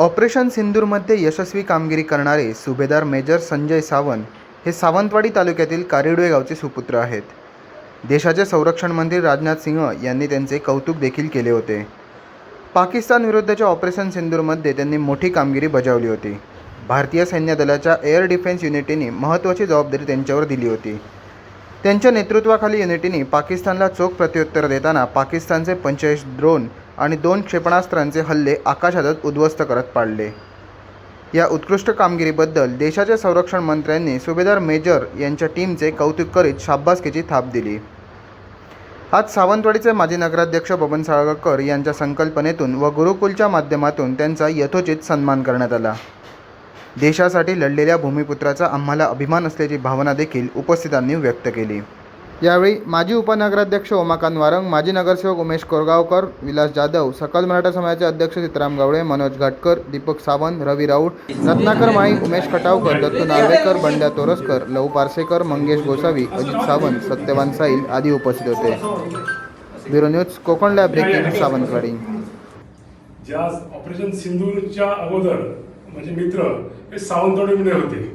Operation सिंदूरमध्ये यशस्वी कामगिरी करणारे सुभेदार मेजर संजय सावंत हे सावंतवाडी तालुक्यातील कारिडवे गावचे सुपुत्र आहेत. देशाचे संरक्षण मंत्री राजनाथ सिंह यांनी त्यांचे कौतुक देखील केले होते. पाकिस्तान विरुद्धच्या ऑपरेशन सिंदूरमध्ये त्यांनी मोठी कामगिरी बजावली होती. भारतीय सैन्य दलाच्या एअर डिफेन्स युनिटीने महत्त्वाची जबाबदारी त्यांच्यावर दिली होती. त्यांच्या नेतृत्वाखाली युनिटीने पाकिस्तानला चोख प्रत्युत्तर देताना पाकिस्तानचे पंचेचाळीस ड्रोन आणि दोन क्षेपणास्त्रांचे हल्ले आकाशातच उद्ध्वस्त करत पाडले. या उत्कृष्ट कामगिरीबद्दल देशाच्या संरक्षण मंत्र्यांनी सुभेदार मेजर यांच्या टीमचे कौतुक करीत शाब्बासकीची थाप दिली. आज सावंतवाडीचे माजी नगराध्यक्ष बबन साळगावकर यांच्या संकल्पनेतून व गुरुकुलच्या माध्यमातून त्यांचा यथोचित सन्मान करण्यात आला. देशासाठी लढलेल्या भूमिपुत्राचा आम्हाला अभिमान असल्याची भावना देखील उपस्थितांनी व्यक्त केली. यावेळी माजी उपनगराध्यक्ष उमाकांत वारंग माजी नगरसेवक उमेश कोरगावकर विलास जाधव सकल मराठा समाजाचे अध्यक्ष सीताराम गावडे मनोज घाटकर दीपक सावंत रवी राऊत रत्नाकर माई उमेश खटावकर दत्तू नार्वेकर बंड्या तोरसकर लहू पारसेकर मंगेश गोसावी अजित सावंत सत्यवान साईल आदी उपस्थित होते. Bureau news Konkan lab breaking Sawantwadi. ज्या ऑपरेशन सिंधूरच्या अगोदर म्हणजे मित्र हे सावंतवाडीमध्ये होते.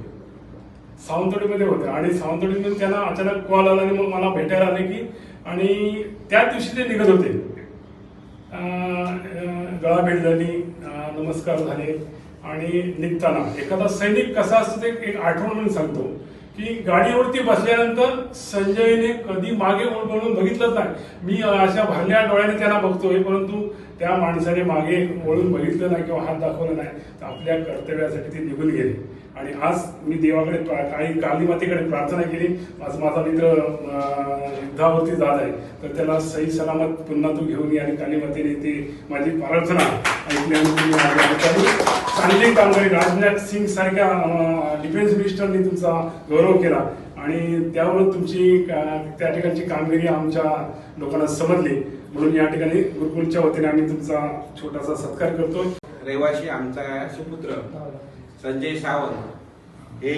सावंतवाडीमध्ये होते. आणि सावंतवाडीमध्ये त्यांना अचानक कॉल आला आणि मग मला भेटायला आले की आणि त्या दिवशी ते निघत होते. गळा भेट झाली नमस्कार झाले आणि निघताना. एखादा सैनिक कसा असतो ते एक आठवण म्हणून सांगतो. की गाडीवरती बसल्यानंतर संजयने कधी मागे वळून बघितलंच नाही. मी अशा भरल्या डोळ्याने त्यांना बघतोय परंतु त्या माणसाने मागे वळून बघितलं नाही किंवा हात दाखवला नाही. तर आपल्या कर्तव्यासाठी ते निघून गेले. आणि आज मी देवाकडे काही कालीमातेकडे प्रार्थना केली. आज माझा मित्र युद्धावरती जात आहे. तर त्याला सही सलामत पुन्हा तू घेऊन ये आणि कालीमातेने ती माझी प्रार्थना ऐकली चांगली कामगिरी. राजनाथ सिंग सारख्या डिफेन्स मिनिस्टरनी तुमचा गौरव केला. आणि त्यावरून तुमची का- त्या ठिकाणची कामगिरी आमच्या लोकांना समजली. म्हणून या ठिकाणी गुरुकुलच्या वतीने आम्ही तुमचा छोटासा सत्कार करतो रहिवाशी आमचा सुपुत्र. संजय सावंत हे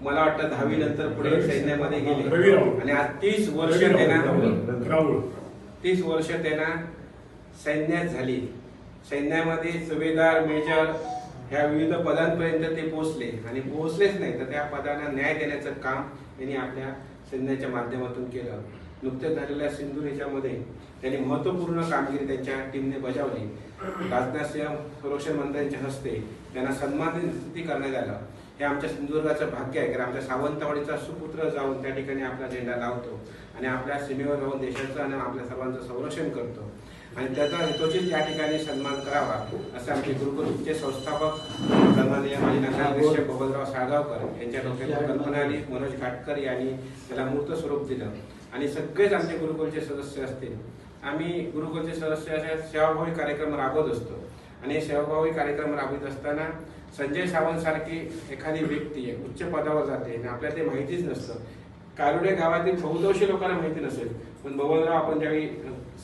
मला वाटतं दहावी नंतर पुढे सैन्यामध्ये गेले. आणि आज तीस वर्ष त्यांना तीस वर्ष त्यांना सैन्यात झाली. सैन्यामध्ये सुभेदार मेजर ह्या विविध पदांपर्यंत ते पोहोचले. आणि पोहोचलेच नाही तर त्या पदांना न्याय देण्याचं काम त्यांनी आपल्या सैन्याच्या माध्यमातून केलं. नुकत्याच झालेल्या सिंधूर ह्याच्यामध्ये त्यांनी महत्त्वपूर्ण कामगिरी त्यांच्या टीमने बजावली. राजनाथ सिंह संरक्षण मंत्र्यांच्या हस्ते त्यांना सन्मानित करण्यात आलं. हे आमच्या सिंधुदुर्गाचं भाग्य आहे कारण आमच्या सावंतवाडीचा सुपुत्र जाऊन त्या ठिकाणी आपला झेंडा लावतो आणि आपल्या सीमेवर राहून देशाचं आणि आपल्या सर्वांचं संरक्षण करतो. आणि त्याचा हेतूची त्या ठिकाणी सन्मान करावा असं आमचे गुरुकुलचे संस्थापक सन्माननीय माजी नगराध्यक्ष बबनराव साळगावकर यांच्या डोक्यात कल्पना आली. मनोज घाटकर यांनी त्याला मूर्त स्वरूप दिलं. आणि सगळेच आमचे गुरुकुलचे सदस्य असतील. आम्ही गुरुकुलचे सदस्य असे सेवाभावी कार्यक्रम राबवत असतो. आणि सेवाभावी कार्यक्रम राबवित असताना संजय सावंत सारखी एखादी व्यक्ती उच्च पदावर जाते आणि आपल्याला ते माहितीच नसतं. कारुडे गावातील बहुतांशी लोकांना माहिती नसेल पण भगवंतराव आपण ज्यावेळी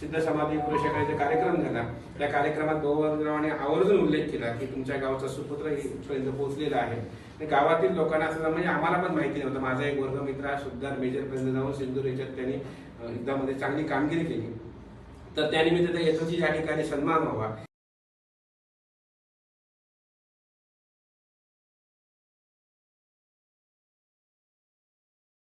सिद्ध समाधी पुरुषाकडे कार्यक्रम झाला त्या कार्यक्रमात भगवंतरावाने आवर्जून उल्लेख केला की तुमच्या गावचा सुपुत्र इथपर्यंत पोहोचलेला आहे. आणि गावातील लोकांना असं म्हणजे आम्हाला पण माहिती नव्हतं. माझा एक वर्गमित्र सुद्धार मेजरपर्यंत मेजर जाऊन सिंधूर याच्यात त्यांनी युद्धामध्ये चांगली कामगिरी केली. तर त्यानिमित्त त्या या ठिकाणी सन्मान व्हावा.